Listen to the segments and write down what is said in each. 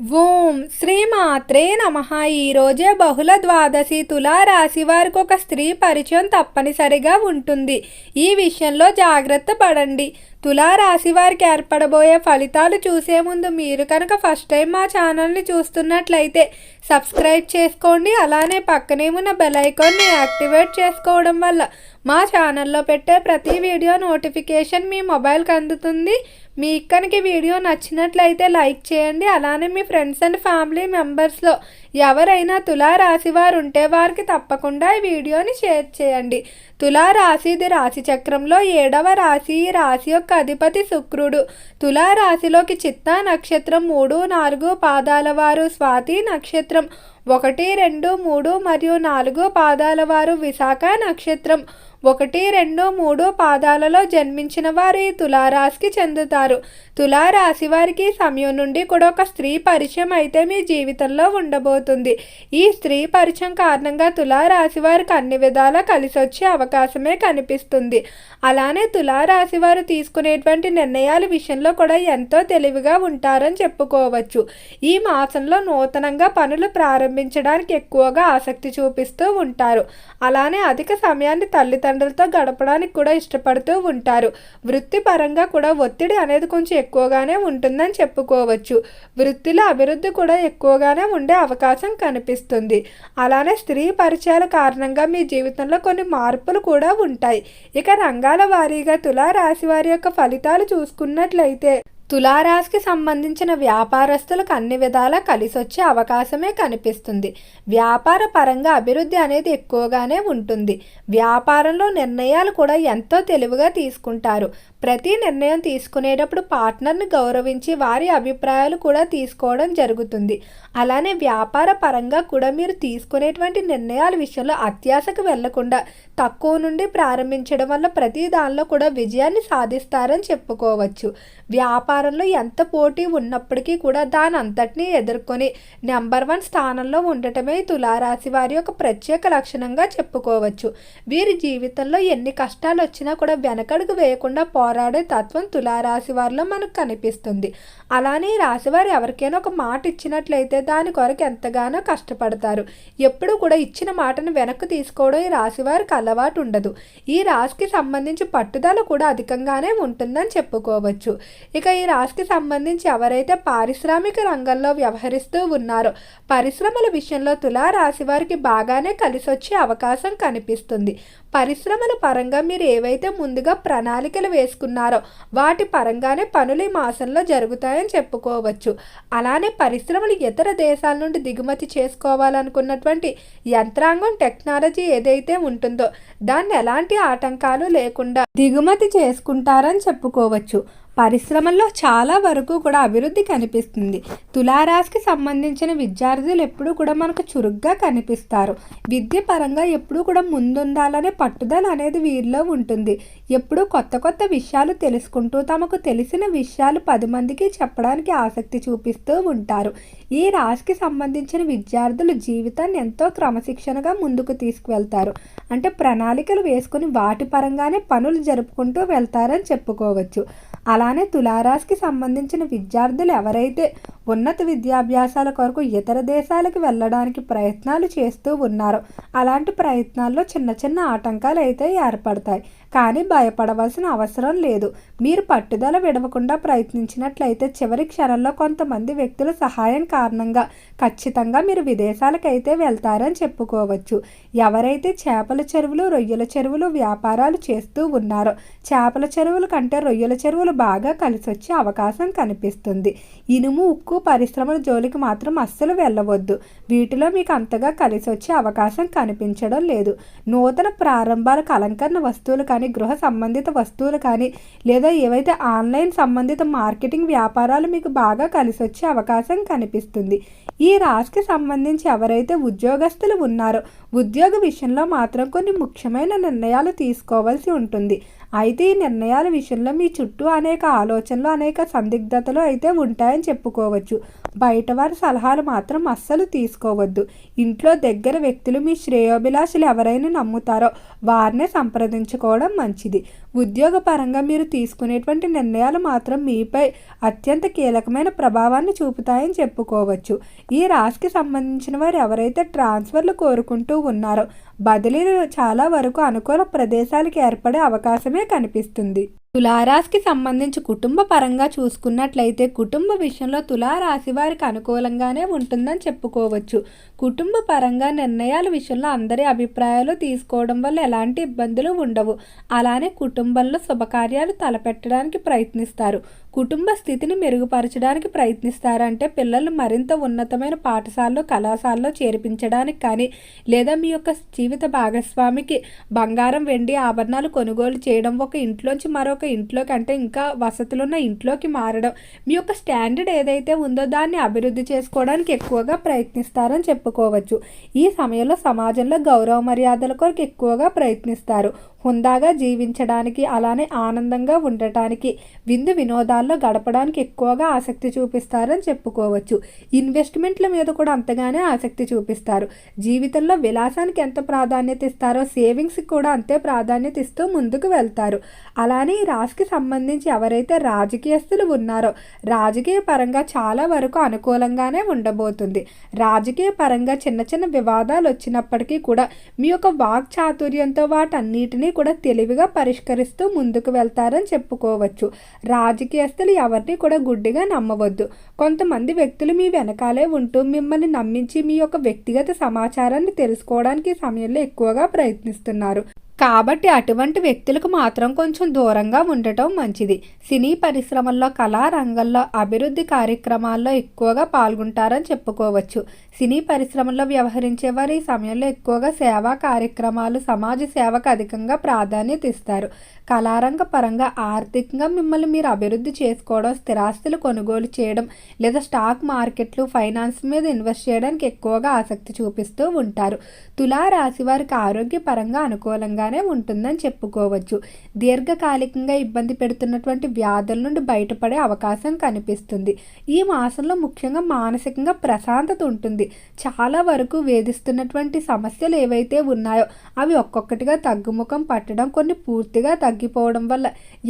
ఓం శ్రీమాత్రే నమ. ఈరోజే బహుళ ద్వాదశి తులారాశి వారికి ఒక స్త్రీ పరిచయం తప్పనిసరిగా ఉంటుంది. ఈ విషయంలో జాగ్రత్త పడండి. తులారాశి వారికి ఏర్పడబోయే ఫలితాలు చూసే ముందు మీరు కనుక ఫస్ట్ టైం మా ఛానల్ని చూస్తున్నట్లయితే సబ్స్క్రైబ్ చేసుకోండి. అలానే పక్కనే ఉన్న బెల్ ఐకాన్ని యాక్టివేట్ చేసుకోవడం వల్ల మా ఛానల్లో పెట్టే ప్రతి వీడియో నోటిఫికేషన్ మీ మొబైల్కి అందుతుంది. మీకు కనుక వీడియో నచ్చినట్లయితే లైక్ చేయండి. అలానే మీ ఫ్రెండ్స్ అండ్ ఫ్యామిలీ మెంబర్స్లో ఎవరైనా తులారాశి వారు ఉంటే వారికి తప్పకుండా ఈ వీడియోని షేర్ చేయండి. తులారాశి ఇది రాశి చక్రంలో ఏడవ రాశి. ఈ రాశి యొక్క అధిపతి శుక్రుడు. తులారాశిలోకి చిత్తా నక్షత్రం మూడు నాలుగు పాదాల వారు స్వాతి నక్షత్రం. ఒకటి రెండు మూడు మరియు నాలుగు పాదాల వారు విశాఖ నక్షత్రం. ఒకటి రెండు మూడు పాదాలలో జన్మించిన వారు ఈ తులారాశికి చెందుతారు. తులారాశి వారికి సమయం నుండి కూడా ఒక స్త్రీ పరిచయం అయితే మీ జీవితంలో ఉండబోతుంది. ఈ స్త్రీ పరిచయం కారణంగా తులారాశి వారికి అన్ని విధాలా కలిసి వచ్చే అవకాశమే కనిపిస్తుంది. అలానే తులారాశి వారు తీసుకునేటువంటి నిర్ణయాల విషయంలో కూడా ఎంతో తెలివిగా ఉంటారని చెప్పుకోవచ్చు. ఈ మాసంలో నూతనంగా పనులు ప్రారంభించడానికి ఎక్కువగా ఆసక్తి చూపిస్తూ ఉంటారు. అలానే అధిక సమయాన్ని తల్లిదండ్రులతో గడపడానికి కూడా ఇష్టపడుతూ ఉంటారు. వృత్తిపరంగా కూడా ఒత్తిడి అనేది కొంచెం ఎక్కువగానే ఉంటుందని చెప్పుకోవచ్చు. వృత్తిలో అభివృద్ధి కూడా ఎక్కువగానే ఉండే అవకాశం కనిపిస్తుంది. అలానే స్త్రీ పరిచయాల కారణంగా మీ జీవితంలో కొన్ని మార్పులు కూడా ఉంటాయి. ఇక రంగాల వారీగా తులారాశి వారి యొక్క ఫలితాలు చూసుకున్నట్లయితే తులారాశికి సంబంధించిన వ్యాపారస్తులకు అన్ని విధాలా కలిసొచ్చే అవకాశమే కనిపిస్తుంది. వ్యాపార పరంగా అభివృద్ధి అనేది ఎక్కువగానే ఉంటుంది. వ్యాపారంలో నిర్ణయాలు కూడా ఎంతో తెలివిగా తీసుకుంటారు. ప్రతి నిర్ణయం తీసుకునేటప్పుడు పార్ట్నర్ని గౌరవించి వారి అభిప్రాయాలు కూడా తీసుకోవడం జరుగుతుంది. అలానే వ్యాపార పరంగా కూడా మీరు తీసుకునేటువంటి నిర్ణయాల విషయంలో అత్యాశకు వెళ్ళకుండా తక్కువ నుండి ప్రారంభించడం వల్ల ప్రతి దానిలో కూడా విజయాన్ని సాధిస్తారని చెప్పుకోవచ్చు. వ్యాపారంలో ఎంత పోటీ ఉన్నప్పటికీ కూడా దాని అంతటినీ ఎదుర్కొని నెంబర్ వన్ స్థానంలో ఉండటమే తులారాశి వారి యొక్క ప్రత్యేక లక్షణంగా చెప్పుకోవచ్చు. వీరి జీవితంలో ఎన్ని కష్టాలు వచ్చినా కూడా వెనకడుగు వేయకుండా పోరాడే తత్వం తులారాశి వారిలో మనకు కనిపిస్తుంది. అలానే ఈ రాశివారు ఎవరికైనా ఒక మాట ఇచ్చినట్లయితే దాని కొరకు ఎంతగానో కష్టపడతారు. ఎప్పుడు కూడా ఇచ్చిన మాటను వెనక్కి తీసుకోవడం ఈ రాశివారికి అలవాటు ఉండదు. ఈ రాశికి సంబంధించి పట్టుదల కూడా అధికంగానే ఉంటుందని చెప్పుకోవచ్చు. ఇక ఈ రాశికి సంబంధించి ఎవరైతే పారిశ్రామిక రంగంలో వ్యవహరిస్తూ ఉన్నారో పరిశ్రమల విషయంలో తులారాశి వారికి బాగానే కలిసి వచ్చే అవకాశం కనిపిస్తుంది. పరిశ్రమల పరంగా మీరు ఏవైతే ముందుగా ప్రణాళికలు వేసుకున్నారో వాటి పరంగానే పనులు ఈ మాసంలో జరుగుతాయని చెప్పుకోవచ్చు. అలానే పరిశ్రమలు ఇతర దేశాల నుండి దిగుమతి చేసుకోవాలనుకున్నటువంటి యంత్రాంగం టెక్నాలజీ ఏదైతే ఉంటుందో దాన్ని ఎలాంటి ఆటంకాలు లేకుండా దిగుమతి చేసుకుంటారని చెప్పుకోవచ్చు. పరిశ్రమల్లో చాలా వరకు కూడా అభివృద్ధి కనిపిస్తుంది. తులారాశికి సంబంధించిన విద్యార్థులు ఎప్పుడూ కూడా మనకు చురుగ్గా కనిపిస్తారు. విద్య పరంగా ఎప్పుడూ కూడా ముందుండాలనే పట్టుదల అనేది వీరిలో ఉంటుంది. ఎప్పుడూ కొత్త కొత్త విషయాలు తెలుసుకుంటూ తమకు తెలిసిన విషయాలు పది మందికి చెప్పడానికి ఆసక్తి చూపిస్తూ ఉంటారు. ఈ రాశికి సంబంధించిన విద్యార్థులు జీవితాన్ని ఎంతో క్రమశిక్షణగా ముందుకు తీసుకువెళ్తారు. అంటే ప్రణాళికలు వేసుకుని వాటి పరంగానే పనులు జరుపుకుంటూ వెళ్తారని చెప్పుకోవచ్చు. అలా అలానే తులారాశికి సంబంధించిన విద్యార్థులు ఎవరైతే ఉన్నత విద్యాభ్యాసాల కొరకు ఇతర దేశాలకు వెళ్ళడానికి ప్రయత్నాలు చేస్తూ ఉన్నారు. అలాంటి ప్రయత్నాల్లో చిన్న చిన్న ఆటంకాలు అయితే ఏర్పడతాయి. కానీ భయపడవలసిన అవసరం లేదు. మీరు పట్టుదల విడవకుండా ప్రయత్నించినట్లయితే చివరి క్షణంలో కొంతమంది వ్యక్తుల సహాయం కారణంగా ఖచ్చితంగా మీరు విదేశాలకైతే వెళ్తారని చెప్పుకోవచ్చు. ఎవరైతే చేపల చెరువులు రొయ్యల చెరువులు వ్యాపారాలు చేస్తూ ఉన్నారో చేపల చెరువుల కంటే రొయ్యల చెరువులు బాగా కలిసొచ్చే అవకాశం కనిపిస్తుంది. ఇనుము ఉక్కు పరిశ్రమల జోలికి మాత్రం అస్సలు వెళ్ళవద్దు. వీటిలో మీకు అంతగా కలిసి వచ్చే అవకాశం కనిపించడం లేదు. నూతన ప్రారంభాలకు అలంకరణ వస్తువులు కానీ గృహ సంబంధిత వస్తువులు కానీ లేదా ఏవైతే ఆన్లైన్ సంబంధిత మార్కెటింగ్ వ్యాపారాలు మీకు బాగా కలిసి వచ్చే అవకాశం కనిపిస్తుంది. ఈ రాశికి సంబంధించి ఎవరైతే ఉద్యోగస్తులు ఉన్నారో ఉద్యోగ విషయంలో మాత్రం కొన్ని ముఖ్యమైన నిర్ణయాలు తీసుకోవాల్సి ఉంటుంది. అయితే ఈ నిర్ణయాల విషయంలో మీ చుట్టూ అనేక ఆలోచనలు అనేక సందిగ్ధతలు అయితే ఉంటాయని చెప్పుకోవచ్చు. బయట వారి సలహాలు మాత్రం అస్సలు తీసుకోవద్దు. ఇంట్లో దగ్గర వ్యక్తులు మీ శ్రేయోభిలాషులు ఎవరైనా నమ్ముతారో వారినే సంప్రదించుకోవడం మంచిది. ఉద్యోగపరంగా మీరు తీసుకునేటువంటి నిర్ణయాలు మాత్రం మీపై అత్యంత కీలకమైన ప్రభావాన్ని చూపుతాయని చెప్పుకోవచ్చు. ఈ రాశికి సంబంధించిన వారు ఎవరైతే ట్రాన్స్ఫర్లు కోరుకుంటూ ఉన్నారో బదిలీలు చాలా వరకు అనుకూల ప్రదేశాలకు ఏర్పడే అవకాశమే కనిపిస్తుంది. తులారాశికి సంబంధించి కుటుంబ పరంగా చూసుకున్నట్లయితే కుటుంబ విషయంలో తులారాశి వారికి అనుకూలంగానే ఉంటుందని చెప్పుకోవచ్చు. కుటుంబ పరంగా నిర్ణయాల విషయంలో అందరి అభిప్రాయాలు తీసుకోవడం వల్ల ఎలాంటి ఇబ్బందులు ఉండవు. అలానే కుటుంబంలో శుభకార్యాలు తలపెట్టడానికి ప్రయత్నిస్తారు. కుటుంబ స్థితిని మెరుగుపరచడానికి ప్రయత్నిస్తారంటే పిల్లలు మరింత ఉన్నతమైన పాఠశాలలో కళాశాలలో చేర్పించడానికి కానీ లేదా మీ యొక్క జీవిత భాగస్వామికి బంగారం వెండి ఆభరణాలు కొనుగోలు చేయడం ఒక ఇంట్లోంచి ఒక ఇంట్లోకి అంటే ఇంకా వసతులు ఉన్న ఇంట్లోకి మారడం. మీ యొక్క స్టాండర్డ్ ఏదైతే ఉందో దాన్ని అభివృద్ధి చేసుకోవడానికి ఎక్కువగా ప్రయత్నిస్తారని చెప్పుకోవచ్చు. ఈ సమయంలో సమాజంలో గౌరవ మర్యాదల కొరకు ఎక్కువగా ప్రయత్నిస్తారు. హుందాగా జీవించడానికి అలానే ఆనందంగా ఉండటానికి విందు వినోదాల్లో గడపడానికి ఎక్కువగా ఆసక్తి చూపిస్తారని చెప్పుకోవచ్చు. ఇన్వెస్ట్మెంట్ల మీద కూడా అంతగానే ఆసక్తి చూపిస్తారు. జీవితంలో విలాసానికి ఎంత ప్రాధాన్యత ఇస్తారో సేవింగ్స్కి కూడా అంతే ప్రాధాన్యత ఇస్తూ ముందుకు వెళ్తారు. అలానే ఈ రాశికి సంబంధించి ఎవరైతే రాజకీయస్తులు ఉన్నారో రాజకీయ పరంగా చాలా వరకు అనుకూలంగానే ఉండబోతుంది. రాజకీయ పరంగా చిన్న చిన్న వివాదాలు వచ్చినప్పటికీ కూడా మీ యొక్క వాక్ చాతుర్యంతో వాటన్నిటిని కూడా తెలివిగా పరిష్కరిస్తూ ముందుకు వెళ్తారని చెప్పుకోవచ్చు. రాజకీయస్తులు ఎవరిని కూడా గుడ్డిగా నమ్మవద్దు. కొంతమంది వ్యక్తులు మీ వెనకాలే ఉంటూ మిమ్మల్ని నమ్మించి మీ యొక్క వ్యక్తిగత సమాచారాన్ని తెలుసుకోవడానికి సమయంలో ఎక్కువగా ప్రయత్నిస్తున్నారు. కాబట్టి అటువంటి వ్యక్తులకు మాత్రం కొంచెం దూరంగా ఉండటం మంచిది. సినీ పరిశ్రమల్లో కళారంగంలో అభివృద్ధి కార్యక్రమాల్లో ఎక్కువగా పాల్గొంటారని చెప్పుకోవచ్చు. సినీ పరిశ్రమల్లో వ్యవహరించే వారు ఈ సమయంలో ఎక్కువగా సేవా కార్యక్రమాలు సమాజ సేవకు అధికంగా ప్రాధాన్యత ఇస్తారు. కళారంగ పరంగా ఆర్థికంగా మిమ్మల్ని మీరు అభివృద్ధి చేసుకోవడం స్థిరాస్తులు కొనుగోలు చేయడం లేదా స్టాక్ మార్కెట్లు ఫైనాన్స్ మీద ఇన్వెస్ట్ చేయడానికి ఎక్కువగా ఆసక్తి చూపిస్తూ ఉంటారు. తులారాశి వారికి ఆరోగ్యపరంగా అనుకూలంగానే ఉంటుందని చెప్పుకోవచ్చు. దీర్ఘకాలికంగా ఇబ్బంది పెడుతున్నటువంటి వ్యాధుల నుండి బయటపడే అవకాశం కనిపిస్తుంది. ఈ మాసంలో ముఖ్యంగా మానసికంగా ప్రశాంతత ఉంటుంది. చాలా వరకు వేధిస్తున్నటువంటి సమస్యలు ఏవైతే ఉన్నాయో అవి ఒక్కొక్కటిగా తగ్గుముఖం పట్టడం కొన్ని పూర్తిగా తగ్గిపోవడం వల్ల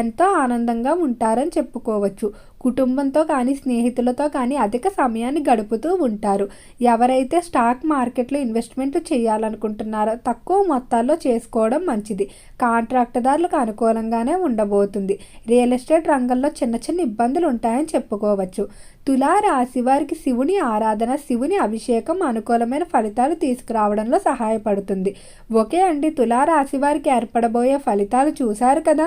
ఎంతో ఆనందంగా ఉంటారని చెప్పుకోవచ్చు. కుటుంబంతో కానీ స్నేహితులతో కానీ అధిక సమయాన్ని గడుపుతూ ఉంటారు. ఎవరైతే స్టాక్ మార్కెట్లో ఇన్వెస్ట్మెంట్ చేయాలనుకుంటున్నారో తక్కువ మొత్తాల్లో చేసుకోవడం మంచిది. కాంట్రాక్టుదారులకు అనుకూలంగానే ఉండబోతుంది. రియల్ ఎస్టేట్ రంగంలో చిన్న చిన్న ఇబ్బందులు ఉంటాయని చెప్పుకోవచ్చు. తులారాశి వారికి శివుని ఆరాధన శివుని అభిషేకం అనుకూలమైన ఫలితాలు తీసుకురావడంలో సహాయపడుతుంది. ఓకే అండి తులారాశి వారికి ఏర్పడబోయే ఫలితాలు చూశారు కదా?